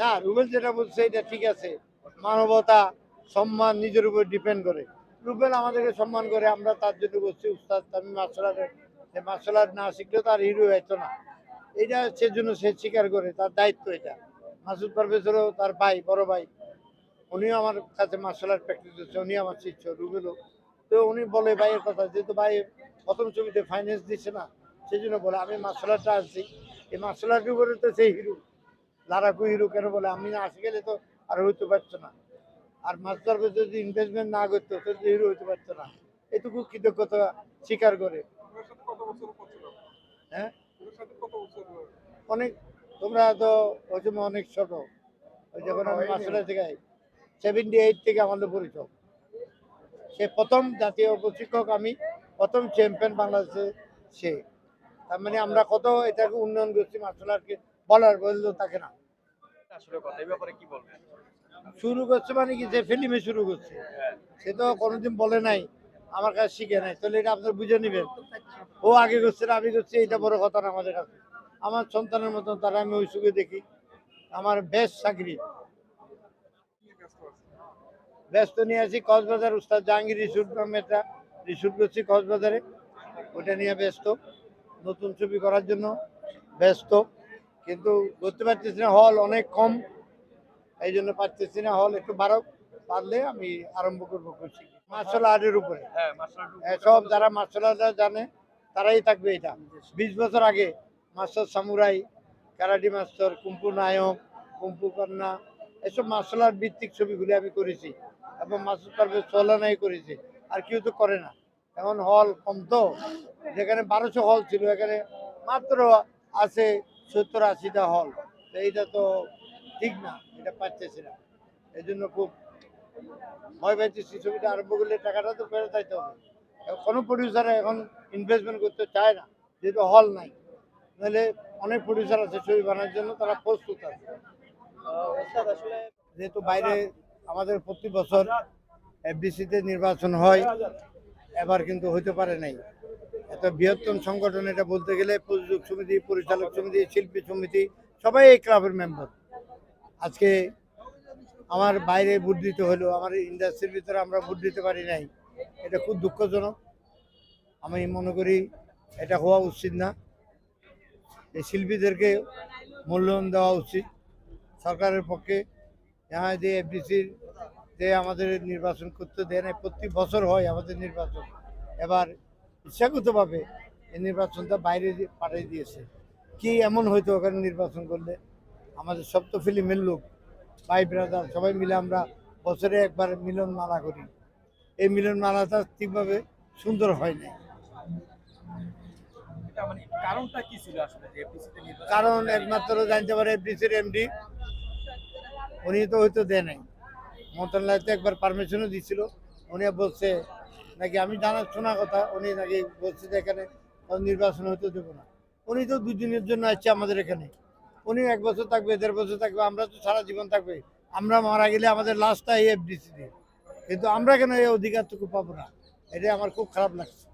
না, রুবেল যেটা বলছে এটা ঠিক আছে। মানবতা, সম্মান নিজের উপর ডিপেন্ড করে। রুবেল আমাদেরকে সম্মান করে, আমরা তার জন্য বলছি, উস্তাদ, আমি মার্শাল আর্টের মার্শাল আর্ট না শিখলে তার হিরো হইতো না। এটা সেজন্য সে স্বীকার করে, তার দায়িত্ব এটা। মাসুদ পারভেজেরও তার ভাই, বড় ভাই। উনিও আমার কাছে মার্শাল আর্ট প্র্যাকটিস করছে, উনি আমার শিষ্য, রুবেলও। তো উনি বলে ভাইয়ের কথা, যেহেতু ভাই প্রথম ছবিতে ফাইন্যান্স দিচ্ছে না, সেই জন্য বলে, আমি মার্শাল আর্টটা আনছি। এই মার্শাল আর্টের উপরে তো সেই হিরো। লারাকু হিরো কেন বলে? আমি না আসে গেলে তো আর হইতে পারছ না। আর মাস্টার যদি ইনভেস্টমেন্ট না করতো, তো হিরো হইতে পারতো না। এটুকু কৃতজ্ঞতা স্বীকার করে। হ্যাঁ? অনেক তোমরা তো ওই অনেক ছোট। ওই যখন আমি মাস্টার থেকে সেভেন্টি এইট থেকে আমাদের পরিচয়। সে প্রথম জাতীয় প্রশিক্ষক আমি, প্রথম চ্যাম্পিয়ন বাংলাদেশে সে। তার মানে আমরা কত এটাকে উন্নয়ন করছি মার্শাল আর্টকে বলার বললেও থাকে না। শুরু করছে মানে কি? যে ফিল্মে শুরু করছে। সে তো কোনোদিন বলে নাই আমার কাছে শিখে নাই। তাহলে এটা আপনার বুঝে নেবেন। ও আগে করছে না আমি করছি এটা বড় কথা না আমাদের কাছে। আমার সন্তানের মতন তারা আমি ওই সুখে দেখি। আমার বেশ চাকরি। ব্যস্ত নিয়ে আছি কক্সবাজার উস্তাদ জাহাঙ্গীর রিসুট নামে একটা রিসুট করছি কক্সবাজারে। ওটা নিয়ে ব্যস্ত। নতুন ছবি করার জন্য ব্যস্ত কিন্তু করতে পারতেছি না হল অনেক কম এই জন্য পারতেছি না হল একটু বারো পারলে আমি আরম্ভ করব করছি। মার্শাল আর্টের উপরে। হ্যাঁ সব যারা মার্শাল আর্ট জানে তারাই থাকবে এটা। বিশ বছর আগে master samurai karate master kung fu নায়ক কুম্পু কন্যা এসব মার্শাল আর্ট ভিত্তিক ছবিগুলি আমি করেছি এবং মাসুদ পারভেজ সোলানাই করেছি আর কেউ তো করে না। এখন হল কম তো যেখানে বারোশো হল ছিল, এখানে মাত্র আছে সত্তর আশিটা হল। এইটা তো ঠিক না, এটা পাচ্ছেছি না। এই জন্য খুব ভয় পাইতেছি ছবিটা আরম্ভ করলে টাকাটা তো ফেরত দিতে হবে। কোনো প্রডিউসার এখন ইনভেস্টমেন্ট করতে চায় না, যেহেতু হল নাই। নাহলে অনেক প্রডিউসার আছে ছবি বানানোর জন্য, তারা প্রস্তুত আছে। যেহেতু বাইরে আমাদের প্রতি বছর এফডিসিতে নির্বাচন হয়, এবার কিন্তু হইতে পারে নাই। এত বৃহত্তম সংগঠন, এটা বলতে গেলে প্রযোজক সমিতি, পরিচালক সমিতি, শিল্পী সমিতি, সবাই এই ক্লাবের মেম্বার আজকে আমার বাইরে ভোট দিতে হলো, আমার ইন্ডাস্ট্রির ভিতরে আমরা ভোট দিতে পারি নাই, এটা খুব দুঃখজনক। আমি মনে করি এটা হওয়া উচিত না। এই শিল্পীদেরকে মূল্যায়ন দেওয়া উচিত। সরকারের পক্ষে यहाँ যে এফডিসির যে আমাদের নির্বাচন করতে দেয় না প্রতি বছর হয় আমাদের নির্বাচন। এবার ইচ্ছাকৃতভাবে এই নির্বাচনটা বাইরে পাঠিয়ে দিয়েছে। কি এমন হয়তো ওখানে নির্বাচন করলে? আমাদের সব তো ফিল্মের লোক ভাই ব্রাদার সবাই মিলে আমরা বছরে একবার মিলন মালা করি। এই মিলন মালাটা ঠিকভাবে সুন্দর হয় না মানে কারণ একমাত্র জানতে পারে এফডিসির এমডি উনি তো হয়তো দেয় নাই। মন্ত্রণালয় তো একবার পারমিশনও দিছিল। উনি বলছে নাকি আমি জানার শোনা কথা, উনি নাকি যে এখানে নির্বাচন হতে দেব না। উনি তো দুদিনের জন্য আসছে আমাদের এখানে। উনি এক বছর থাকবে, দেড় বছর থাকবে, আমরা তো সারা জীবন থাকবে। আমরা মারা গেলে আমাদের লাস্টটা এই এফডিসি কিন্তু আমরা কেন এই অধিকারটুকু পাবো না? এটা আমার খুব খারাপ লাগছে।